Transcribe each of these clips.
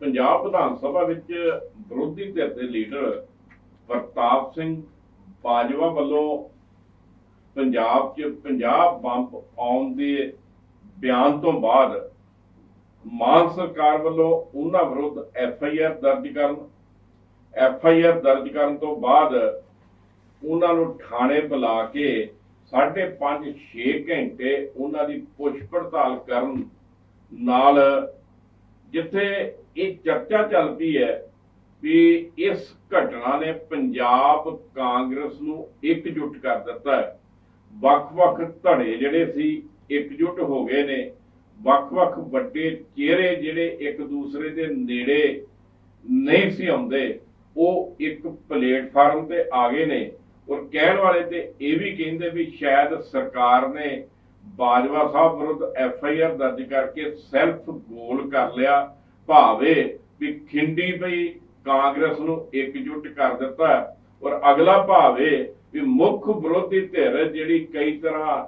ਪੰਜਾਬ ਵਿਧਾਨ ਸਭਾ ਵਿੱਚ ਵਿਰੋਧੀ ਧਿਰ ਦੇ ਲੀਡਰ ਪ੍ਰਤਾਪ ਸਿੰਘ ਬਾਜਵਾ ਵੱਲੋਂ ਪੰਜਾਬ 'ਚ ਪੰਜਾਬ ਬੰਬ ਆਉਣ ਦੇ ਬਿਆਨ ਤੋਂ ਬਾਅਦ ਮਾਨ ਸਰਕਾਰ ਵੱਲੋਂ ਉਹਨਾਂ ਵਿਰੁੱਧ ਐਫ ਆਈ ਆਰ ਦਰਜ ਕਰਨ, ਐਫ ਆਈ ਆਰ ਦਰਜ ਕਰਨ ਤੋਂ ਬਾਅਦ ਉਹਨਾਂ ਨੂੰ ਥਾਣੇ ਬੁਲਾ ਕੇ 5.5 6 ਘੰਟੇ ਉਹਨਾਂ ਦੀ ਪੁੱਛ ਪੜਤਾਲ ਕਰਨ ਨਾਲ ਜਿੱਥੇ ਇਹ ਚਰਚਾ ਚੱਲਦੀ ਹੈ ਵੀ ਇਸ ਘਟਨਾ ਨੇ ਪੰਜਾਬ ਕਾਂਗਰਸ ਨੂੰ ਇਕਜੁੱਟ ਕਰ ਦਿੱਤਾ ਹੈ। ਵੱਖ-ਵੱਖ ਧੜੇ ਜਿਹੜੇ ਸੀ ਇਕਜੁੱਟ ਹੋ ਗਏ ਨੇ। ਵੱਖ-ਵੱਖ ਵੱਡੇ ਚਿਹਰੇ ਜਿਹੜੇ ਇੱਕ ਦੂਸਰੇ ਦੇ ਨੇੜੇ ਨਹੀਂ ਸੀ ਆਉਂਦੇ, ਉਹ ਇੱਕ ਪਲੇਟਫਾਰਮ ਤੇ ਆ ਗਏ ਨੇ। ਔਰ ਕਹਿਣ ਵਾਲੇ ਤੇ ਇਹ ਵੀ ਕਹਿੰਦੇ ਵੀ ਸ਼ਾਇਦ ਸਰਕਾਰ ਨੇ ਬਾਜਵਾ ਸਾਹਿਬ ਵਿਰੁੱਧ ਐਫ ਆਈ ਆਰ ਦਰਜ ਕਰਕੇ ਸੈਲਫ ਗੋਲ ਕਰ ਲਿਆ। ਭਾਵੇਂ ਵੀ ਖਿੰਡੀ ਪਈ ਕਾਂਗਰਸ ਨੂੰ ਇਕਜੁੱਟ ਕਰ ਦਿੱਤਾ ਔਰ ਅਗਲਾ ਭਾਵੇਂ ਵੀ ਮੁੱਖ ਵਿਰੋਧੀ ਧਿਰ ਜਿਹੜੀ ਕਈ ਤਰ੍ਹਾਂ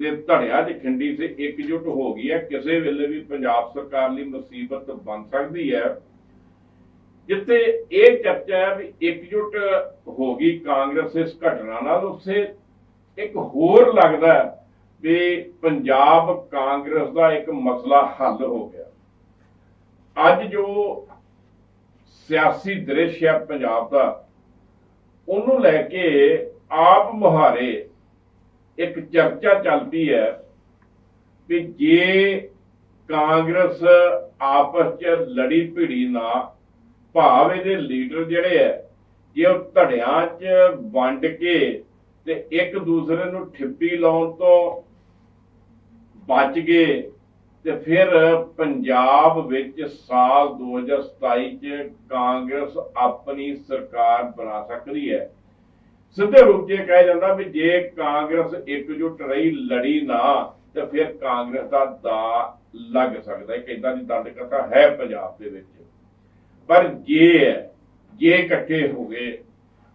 ਦੇ ਧੜਿਆਂ 'ਚ ਖਿੰਡੀ ਸੇ ਇਕਜੁੱਟ ਹੋ ਗਈ ਹੈ, ਕਿਸੇ ਵੇਲੇ ਵੀ ਪੰਜਾਬ ਸਰਕਾਰ ਲਈ ਮੁਸੀਬਤ ਬਣ ਸਕਦੀ ਹੈ। ਜਿੱਥੇ ਇਹ ਚਰਚਾ ਹੈ ਵੀ ਇਕਜੁੱਟ ਹੋ ਗਈ ਕਾਂਗਰਸ ਇਸ ਘਟਨਾ ਨਾਲ ਉਸੇ ਇੱਕ ਹੋਰ ਲੱਗਦਾ ਵੀ ਪੰਜਾਬ ਕਾਂਗਰਸ ਦਾ ਇੱਕ ਮਸਲਾ ਹੱਲ ਹੋ ਗਿਆ। ਅੱਜ ਜੋ ਸਿਆਸੀ ਦ੍ਰਿਸ਼ ਹੈ ਪੰਜਾਬ ਦਾ, ਉਹਨੂੰ ਲੈ ਕੇ ਆਪ ਮੁਹਾਰੇ ਇੱਕ ਚਰਚਾ ਚੱਲਦੀ ਹੈ ਵੀ ਜੇ ਕਾਂਗਰਸ ਆਪਸ ਚ ਲੜੀ ਭਿੜੀ ਨਾ, ਭਾਵ ਇਹਦੇ ਲੀਡਰ ਜਿਹੜੇ ਐ ਜੇ ਉਹ ਧੜਿਆਂ 'ਚ ਵੰਡ ਕੇ ਤੇ ਇੱਕ ਦੂਸਰੇ ਨੂੰ ਠਿੱਪੀ ਲਾਉਣ ਤੋਂ ਬਚ ਗਏ ਤੇ ਫਿਰ ਪੰਜਾਬ ਵਿੱਚ ਸਾਲ 2027 ਚ ਕਾਂਗਰਸ ਆਪਣੀ ਸਰਕਾਰ ਬਣਾ ਸਕਦੀ ਹੈ। ਸਿੱਧੇ ਰੂਪ 'ਚ ਇਹ ਜਾਂਦਾ ਵੀ ਜੇ ਕਾਂਗਰਸ ਇਕਜੁੱਟ ਰਹੀ ਲੜੀ ਨਾ ਤੇ ਫਿਰ ਕਾਂਗਰਸ ਦਾ ਦਾ ਲੱਗ ਸਕਦਾ। ਹੈ ਕਿਦਾਂ ਦੀ ਦੰਦ ਕਥਾ ਹੈ ਪੰਜਾਬ ਦੇ ਵਿੱਚ। ਪਰ ਜੇ ਹੈ, ਜੇ ਇਕੱਠੇ ਹੋ ਗਏ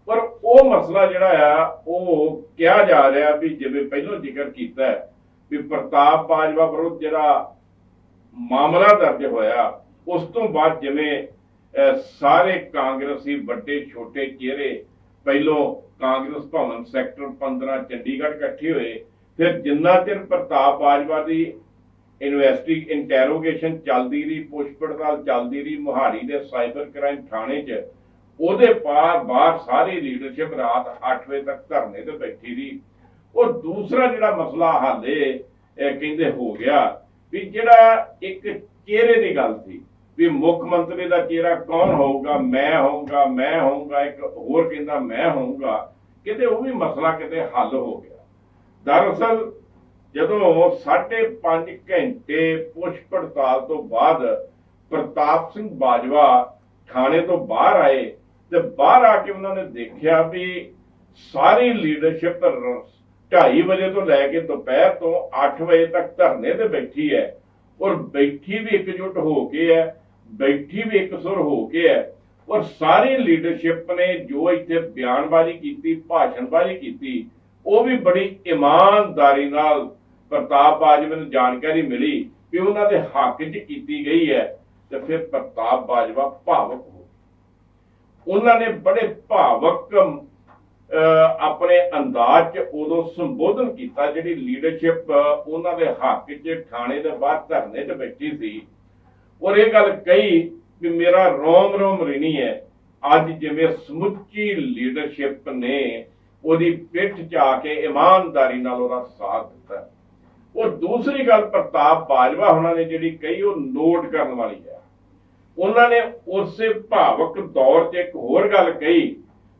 ਪਰ ਉਹ ਮਸਲਾ ਜਿਹੜਾ ਆ ਉਹ ਕਿਹਾ ਜਾ ਰਿਹਾ ਵੀ ਜਿਵੇਂ ਪਹਿਲਾਂ ਜ਼ਿਕਰ ਕੀਤਾ ਹੈ ਵੀ ਪ੍ਰਤਾਪ ਬਾਜਵਾ ਵਿਰੁੱਧ ਜਿਹੜਾ ਮਾਮਲਾ ਦਰਜ ਹੋਇਆ, ਉਸ ਤੋਂ ਬਾਅਦ ਜਿਵੇਂ ਸਾਰੇ ਕਾਂਗਰਸੀ ਵੱਡੇ, ਛੋਟੇ ਚਿਹਰੇ, ਪਹਿਲੋਂ ਕਾਂਗਰਸ ਭਵਨ ਸੈਕਟਰ 15 ਚੰਡੀਗੜ੍ਹ ਇਕੱਠੇ ਹੋਏ, ਫਿਰ ਜਿੰਨਾ ਚਿਰ ਪ੍ਰਤਾਪ ਬਾਜਵਾ ਦੀ ਇਨਵੈਸਟੀ ਇੰਟਰੋਗੇਸ਼ਨ ਚੱਲਦੀ ਰਹੀ, ਪੁੱਛ ਪੜਤਾਲ ਚੱਲਦੀ ਰਹੀ, ਮੁਹਾਲੀ ਦੇ ਸਾਈਬਰ ਕ੍ਰਾਈਮ ਥਾਣੇ 'ਚ, ਉਹਦੇ ਪਾਰ ਬਾਹਰ ਸਾਰੀ ਲੀਡਰਸ਼ਿਪ ਰਾਤ 8 ਵਜੇ ਤੱਕ ਧਰਨੇ ਤੇ ਬੈਠੀ ਰਹੀ। ਉਹ ਦੂਸਰਾ ਜਿਹੜਾ ਮਸਲਾ ਹਾਲੇ ਕਹਿੰਦੇ ਹੋ ਗਿਆ ਵੀ ਜਿਹੜਾ ਇੱਕ ਚਿਹਰੇ ਦੀ ਗੱਲ ਸੀ, ਵੀ ਮੁੱਖ ਮੰਤਰੀ ਦਾ ਚਿਹਰਾ ਕੌਣ ਹੋਊਗਾ, ਮੈਂ ਹੋਊਗਾ ਮੈਂ ਹੋਊਗਾ, ਇੱਕ ਹੋਰ ਕਹਿੰਦਾ ਮੈਂ ਹੋਊਗਾ, ਕਿਤੇ ਉਹ ਵੀ ਮਸਲਾ ਕਿਤੇ ਹੱਲ ਹੋ ਗਿਆ। ਦਰਅਸਲ ਜਦੋਂ 5.5 ਘੰਟੇ ਪੁੱਛ ਪੜਤਾਲ ਤੋਂ ਬਾਅਦ ਪ੍ਰਤਾਪ ਸਿੰਘ ਬਾਜਵਾ ਥਾਣੇ ਤੋਂ ਬਾਹਰ ਆਏ ਤੇ ਬਾਹਰ ਆ ਕੇ ਉਹਨਾਂ ਨੇ ਦੇਖਿਆ ਵੀ ਸਾਰੀ ਲੀਡਰਸ਼ਿਪ 2:30 ਵਜੇ ਤੋਂ ਲੈ ਕੇ ਦੁਪਹਿਰ ਤੋਂ 8 ਵਜੇ ਤੱਕ ਧਰਨੇ ਤੇ ਬੈਠੀ ਹੈ ਔਰ ਬੈਠੀ ਵੀ ਇਕਜੁੱਟ ਹੋ ਕੇ ਹੈ, ਬੈਠੀ ਵੀ ਇਕਸੁਰ ਹੋ ਕੇ ਹੈ ਔਰ ਸਾਰੀ ਲੀਡਰਸ਼ਿਪ ਨੇ ਜੋ ਇੱਥੇ ਬਿਆਨਬਾਜ਼ੀ ਕੀਤੀ, ਭਾਸ਼ਣਬਾਜ਼ੀ ਕੀਤੀ, ਉਹ ਵੀ ਬੜੀ ਇਮਾਨਦਾਰੀ ਨਾਲ ਪ੍ਰਤਾਪ ਬਾਜਵਾ ਨੂੰ ਜਾਣਕਾਰੀ ਮਿਲੀ ਵੀ ਉਹਨਾਂ ਦੇ ਹੱਕ 'ਚ ਕੀਤੀ ਗਈ ਹੈ ਤੇ ਫਿਰ ਪ੍ਰਤਾਪ ਬਾਜਵਾ ਭਾਵਕ ਹੋ ਗਏ। ਉਹਨਾਂ ਨੇ ਬੜੇ ਭਾਵਕ ਆਪਣੇ ਅੰਦਾਜ਼ 'ਚ ਉਦੋਂ ਸੰਬੋਧਨ ਕੀਤਾ ਜਿਹੜੀ ਲੀਡਰਸ਼ਿਪ ਉਹਨਾਂ ਦੇ ਹੱਕ 'ਚ ਥਾਣੇ ਦੇ ਬਾਹਰ ਧਰਨੇ 'ਤੇ ਬੈਠੀ ਸੀ। ਔਰ ਇਹ ਗੱਲ ਕਹੀ ਵੀ ਮੇਰਾ ਰੋਮ ਰੋਮ ਰਿਣੀ ਹੈ। ਅੱਜ ਜਿਵੇਂ ਸਮੁੱਚੀ ਲੀਡਰਸ਼ਿਪ ਨੇ ਉਹਦੀ ਪਿੱਠ 'ਚ ਆ ਕੇ ਇਮਾਨਦਾਰੀ ਨਾਲ ਉਹਦਾ ਸਾਥ ਦਿੱਤਾ। ਉਹ ਦੂਸਰੀ ਗੱਲ ਪ੍ਰਤਾਪ ਬਾਜਵਾ ਉਹਨਾਂ ਨੇ ਜਿਹੜੀ ਕਹੀ, ਉਹ ਨੋਟ ਕਰਨ ਵਾਲੀ ਹੈ। ਉਹਨਾਂ ਨੇ ਉਸੇ ਭਾਵਕ ਦੌਰ 'ਚ ਇੱਕ ਹੋਰ ਗੱਲ ਕਹੀ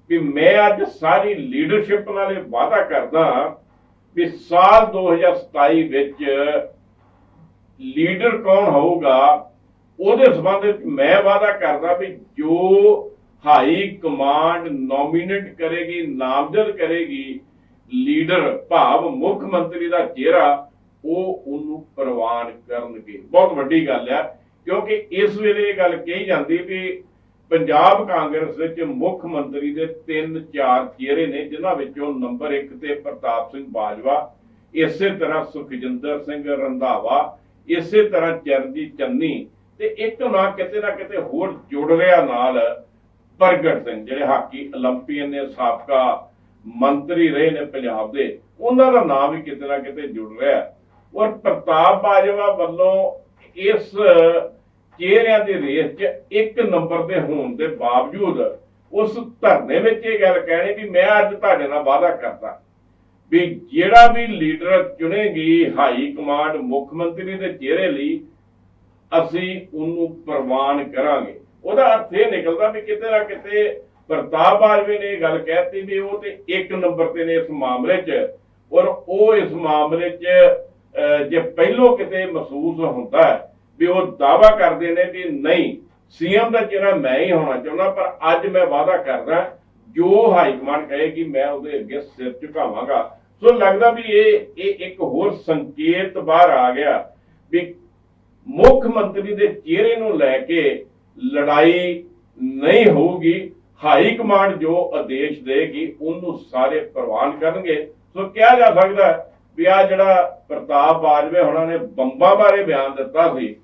ਵੀ ਮੈਂ ਅੱਜ ਸਾਰੀ ਲੀਡਰਸ਼ਿਪ ਨਾਲ ਇਹ ਵਾਅਦਾ ਕਰਦਾ ਵੀ ਸਾਲ 2027 ਵਿੱਚ ਲੀਡਰ ਕੌਣ ਹੋਊਗਾ, ਉਹਦੇ ਸੰਬੰਧ ਵਿੱਚ ਮੈਂ ਵਾਅਦਾ ਕਰਦਾ ਵੀ ਜੋ ਹਾਈ ਕਮਾਂਡ ਨੋਮੀਨੇਟ ਕਰੇਗੀ, ਨਾਮਜ਼ਦ ਕਰੇਗੀ ਲੀਡਰ ਭਾਵ ਮੁੱਖ ਮੰਤਰੀ ਦਾ ਚਿਹਰਾ, ਉਹ ਉਹਨੂੰ ਪ੍ਰਵਾਨ ਕਰਨਗੇ। ਬਹੁਤ ਵੱਡੀ ਗੱਲ ਹੈ ਕਿਉਂਕਿ ਇਸ ਵੇਲੇ ਇਹ ਗੱਲ ਕਹੀ ਜਾਂਦੀ ਵੀ ਪੰਜਾਬ ਕਾਂਗਰਸ ਵਿੱਚ ਮੁੱਖ ਮੰਤਰੀ ਦੇ 3-4 ਚਿਹਰੇ ਨੇ, ਜਿਨ੍ਹਾਂ ਵਿੱਚੋਂ ਨੰਬਰ 1 ਤੇ ਪ੍ਰਤਾਪ ਸਿੰਘ ਬਾਜਵਾ, ਇਸੇ ਤਰ੍ਹਾਂ ਸੁਖਜਿੰਦਰ ਸਿੰਘ ਰੰਧਾਵਾ, ਇਸੇ ਤਰ੍ਹਾਂ ਚਰਨਜੀਤ ਚੰਨੀ ਤੇ ਇੱਕ ਨਾ ਕਿਤੇ ਨਾ ਕਿਤੇ ਹੋਰ ਜੁੜ ਰਿਹਾ ਨਾਲ ਪ੍ਰਗਟ ਸਿੰਘ, ਜਿਹੜੇ ਹਾਕੀ 올림픽ੀਅਨ ਨੇ, ਸਾਬਕਾ ਮੰਤਰੀ ਰਹੇ ਨੇ ਪੰਜਾਬ ਦੇ, ਉਹਨਾਂ ਦਾ ਨਾਮ ਵੀ ਕਿਤੇ ਨਾ ਕਿਤੇ ਜੁੜ ਰਿਹਾ ਔਰ ਪ੍ਰਤਾਪ ਬਾਜਵਾ ਵੱਲੋਂ ਇਸ ਚਿਹਰਿਆਂ ਦੀ ਰੇਸ 'ਚ ਇੱਕ ਨੰਬਰ ਦੇ ਹੋਣ ਦੇ ਬਾਵਜੂਦ ਉਸ ਧਰਨੇ ਵਿੱਚ ਇਹ ਗੱਲ ਕਹਿਣੀ ਵੀ ਮੈਂ ਅੱਜ ਤੁਹਾਡੇ ਨਾਲ ਵਾਅਦਾ ਕਰਦਾ ਵੀ ਜਿਹੜਾ ਵੀ ਲੀਡਰ ਚੁਣੇਗੀ ਹਾਈ ਕਮਾਂਡ ਮੁੱਖ ਮੰਤਰੀ ਦੇ ਚਿਹਰੇ ਲਈ, ਅਸੀਂ ਉਹਨੂੰ ਪ੍ਰਵਾਨ ਕਰਾਂਗੇ। ਉਹਦਾ ਅਰਥ ਇਹ ਨਿਕਲਦਾ ਵੀ ਕਿਤੇ ਨਾ ਕਿਤੇ ਪ੍ਰਤਾਪ ਬਾਜਵੇ ਨੇ ਇਹ ਗੱਲ ਕਹਿਤੀ ਵੀ ਉਹ ਤੇ ਇੱਕ ਨੰਬਰ ਤੇ ਨੇ ਇਸ ਮਾਮਲੇ 'ਚ। ਔਰ ਉਹ ਇਸ ਮਾਮਲੇ 'ਚ ਜੇ ਪਹਿਲੋਂ ਕਿਤੇ ਮਹਿਸੂਸ ਹੁੰਦਾ ਹੈ ਵੀ ਉਹ ਦਾਵਾ ਕਰਦੇ ਨੇ ਵੀ ਨਹੀਂ, ਸੀਐਮ ਦਾ ਚਿਹਰਾ ਮੈਂ ਹੀ ਹੋਣਾ ਚਾਹੁੰਦਾ, ਪਰ ਅੱਜ ਮੈਂ ਵਾਅਦਾ ਕਰਦਾ, ਜੋ ਹਾਈ ਕਮਾਂਡ ਕਹੇਗੀ ਮੈਂ ਉਹਦੇ ਅੱਗੇ ਸਿਰ ਝੁਕਾਵਾਂਗਾ। ਸੋ ਲੱਗਦਾ ਵੀ ਇਹ ਇਹ ਇੱਕ ਹੋਰ ਸੰਕੇਤ ਬਾਹਰ ਆ ਗਿਆ ਵੀ ਮੁੱਖ ਮੰਤਰੀ ਦੇ ਚਿਹਰੇ ਨੂੰ ਲੈ ਕੇ ਲੜਾਈ ਨਹੀਂ ਹੋਊਗੀ, ਹਾਈ ਕਮਾਂਡ ਜੋ ਆਦੇਸ਼ ਦੇਗੀ, ਉਹਨੂੰ ਸਾਰੇ ਪ੍ਰਵਾਨ ਕਰਨਗੇ। ਸੋ ਕਿਹਾ ਜਾ ਸਕਦਾ ਵੀ ਆ ਜਿਹੜਾ ਪ੍ਰਤਾਪ ਬਾਜਵੇ ਉਹਨਾਂ ਨੇ ਬੰਬਾਂ ਬਾਰੇ ਬਿਆਨ ਦਿੱਤਾ ਸੀ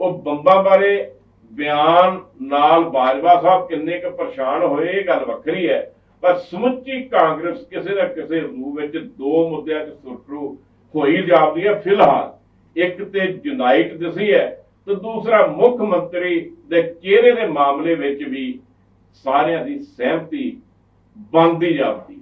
ਉਹ ਬੰਬਾਂ ਬਾਰੇ ਬਿਆਨ ਨਾਲ ਬਾਜਵਾ ਸਾਹਿਬ ਕਿੰਨੇ ਕੁ ਪਰੇਸ਼ਾਨ ਹੋਏ, ਇਹ ਗੱਲ ਵੱਖਰੀ ਹੈ। ਪਰ ਸਮੁੱਚੀ ਕਾਂਗਰਸ ਕਿਸੇ ਨਾ ਕਿਸੇ ਰੂਪ ਵਿੱਚ ਦੋ ਮੁੱਦਿਆਂ 'ਚ ਸੁਰਖਰੂ ਹੋਈ ਜਾਪਦੀ ਹੈ ਫਿਲਹਾਲ। ਇੱਕ ਤੇ ਯੂਨਾਈਟ ਦਿਸੀ ਹੈ ਤੇ ਦੂਸਰਾ ਮੁੱਖ ਮੰਤਰੀ ਦੇ ਚਿਹਰੇ ਦੇ ਮਾਮਲੇ ਵਿੱਚ ਵੀ ਸਾਰਿਆਂ ਦੀ ਸਹਿਮਤੀ ਬਣਦੀ ਜਾਪਦੀ